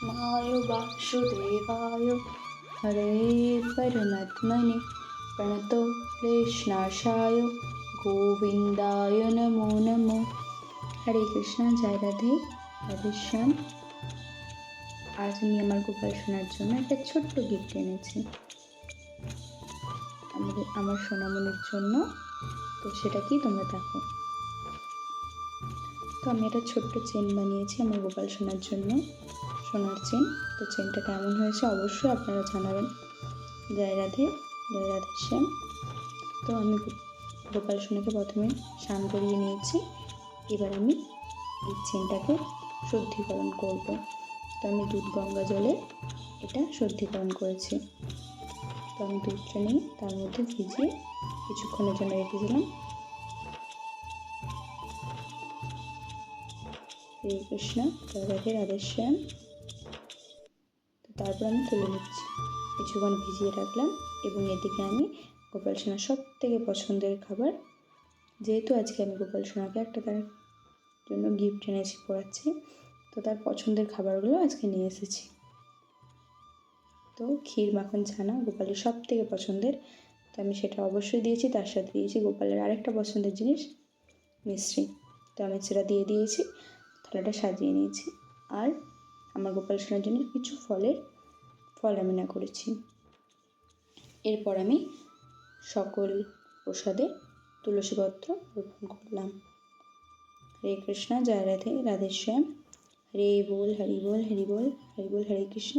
कृष्णाय वासुदेवाय हरे परमात्मने प्रणतो क्लेशनाशाय গোবিন্দায় নমো নমো হরে কৃষ্ণ জয় রাধে রাধেশ্যাম আজ আমি আমার গোপাল শোনার জন্য একটা ছোট্ট গিফট এনেছি আমাদের আমার সোনামনির জন্য তো সেটা কি তোমরা দেখো তো আমি একটা ছোট্ট চেন বানিয়েছি আমার গোপাল সোনার জন্য সোনার চেন। তো চেনটা কেমন হয়েছে অবশ্যই আপনারা জানাবেন। জয় রাধে জয় রাধে শ্যাম। তো আমি গোপাল সোনাকে প্রথমে স্নান করিয়ে নিয়েছি। এবার আমি এই চেনটাকে শুদ্ধিকরণ করব। তো আমি দুধ গঙ্গা জলে এটা শুদ্ধিকরণ করেছি। তো আমি দুধটা নিয়ে তার মধ্যে ভিজিয়ে কিছুক্ষণের জন্য রেখেছিলাম কৃষ্ণ রাধে রাধেশ্যাম তারপর আমি তুলে নিচ্ছি। কিছুক্ষণ ভিজিয়ে রাখলাম এবং এদিকে আমি গোপাল সোনার সব থেকে পছন্দের খাবার। যেহেতু আজকে আমি গোপাল সোনাকে একটা তার জন্য গিফট এনেছি পড়াচ্ছি, তো তার পছন্দের খাবারগুলো আজকে নিয়ে এসেছি। তো ক্ষীর, মাখন, ছানা গোপালের সব থেকে পছন্দের। তো আমি সেটা অবশ্যই দিয়েছি, তার সাথে দিয়েছি গোপালের আরেকটা পছন্দের জিনিস, মিশ্রি। তো আমি সেটা দিয়ে দিয়েছি, থালাটা সাজিয়ে নিয়েছি। আর আমার গোপাল সোনার জন্য কিছু ফলের ফল আমি না করেছি। এরপর আমি সকল প্রসাদে তুলসীপত্র রোপণ করলাম। হরে কৃষ্ণ, জয় রাধে রাধেশ্যাম হরে বল, হরি বল হরি বল হরি বল, হরে কৃষ্ণ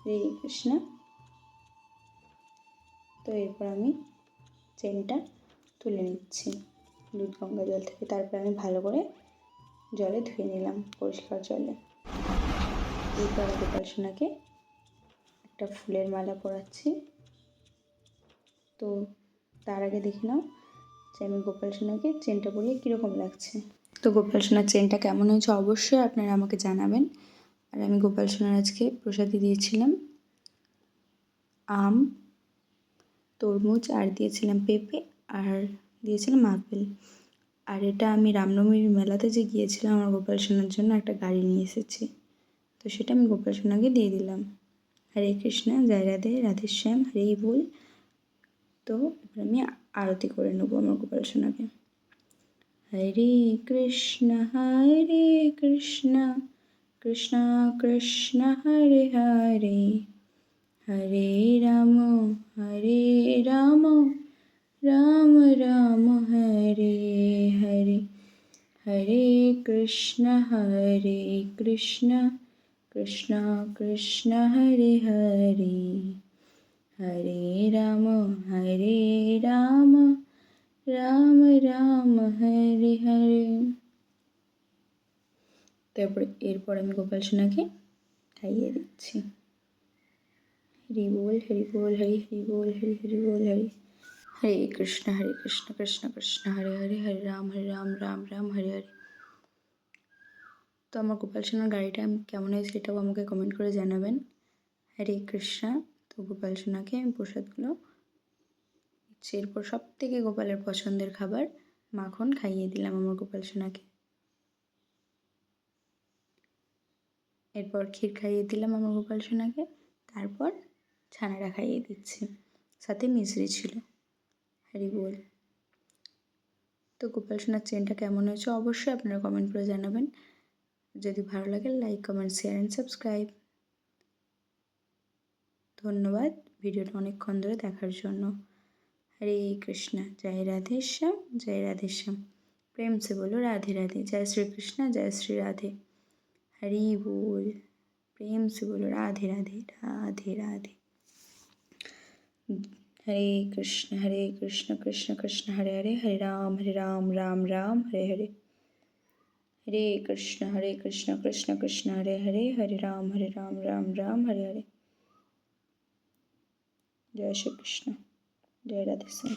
হরে কৃষ্ণ। তো এরপর আমি চেনটা তুলে নিচ্ছি। দুধ গঙ্গা জল থেকে তারপর আমি ভালো করে জলে ধুয়ে নিলাম, পরিষ্কার জলে। এরপর গোপাল সোনাকে একটা ফুলের মালা পরাচ্ছি। তো তার আগে দেখে নাও যে আমি গোপাল সোনাকে চেনটা পরিয়ে কীরকম লাগছে। তো গোপাল সোনার চেনটা কেমন হয়েছে অবশ্যই আপনারা আমাকে জানাবেন। আর আমি গোপাল সোনার আজকে প্রসাদে দিয়েছিলাম। আম, তরমুজ, আর দিয়েছিলাম পেঁপে, আর দিয়েছিলাম আপেল। আর এটা আমি রামনবমীর মেলাতে যে গিয়েছিলাম আমার গোপাল সোনার জন্য একটা গাড়ি নিয়ে এসেছি। সেটা আমি গোপাল সোনাকে দিয়ে দিলাম। হরে কৃষ্ণ, জয় রাধে রাধেশ্যাম হরে বল। তো এবার আমি আরতি করে নেব আমার গোপাল সোনাকে। হরে কৃষ্ণ হরে কৃষ্ণ কৃষ্ণ কৃষ্ণ, হরে হরে। হরে রাম হরে রাম রাম রাম, হরে হরে। হরে কৃষ্ণ হরে কৃষ্ণ। কৃষ্ণ কৃষ্ণ হরে হরে হরে রাম হরে রাম রাম রাম, হরে হরে। তারপর এরপর আমি গোপাল সোনাকে খাইয়ে দিচ্ছি। হরি বল হরি বল, হরি হরি বল, হরি হরি বল, হরি। হরে কৃষ্ণ হরে কৃষ্ণ কৃষ্ণ কৃষ্ণ, হরে হরে হরে রাম হরে রাম রাম রাম, হরে হরে। তো আমার গোপাল সোনার গাড়িটা কেমন হয়েছে সেটাও আমাকে কমেন্ট করে জানাবেন। হরে কৃষ্ণা। তো গোপাল সোনাকে আমি প্রসাদগুলো এরপর সব থেকে গোপালের পছন্দের খাবার মাখন খাইয়ে দিলাম আমার গোপাল সোনাকে। এরপর ক্ষীর খাইয়ে দিলাম আমার গোপাল সোনাকে। তারপর ছানাটা খাইয়ে দিচ্ছি। সাথে মিশ্রি ছিল। হরি বল। তো গোপাল সোনার চেনটা কেমন হয়েছে অবশ্যই আপনারা কমেন্ট করে জানাবেন। যদি ভালো লাগে like comment share and subscribe ধন্যবাদ ভিডিওটা অনেকক্ষণ ধরে দেখার জন্য। হরে কৃষ্ণা, জয় রাধে শ্যাম, জয় রাধে শ্যাম। প্রেম সে বলো, রাধে রাধে, জয় শ্রীকৃষ্ণ, জয় শ্রী রাধে। হরি বল, প্রেম সে বলো, রাধে রাধে রাধে রাধে। হরে কৃষ্ণ হরে কৃষ্ণ কৃষ্ণ কৃষ্ণ, হরে হরে হরে রাম হরে রাম রাম রাম, হরে হরে। हरे कृष्ण हरे कृष्ण कृष्ण कृष्ण, हरे हरे हरे राम हरे राम राम राम, हरे हरे। जय श्री कृष्ण। जय राधे सिंह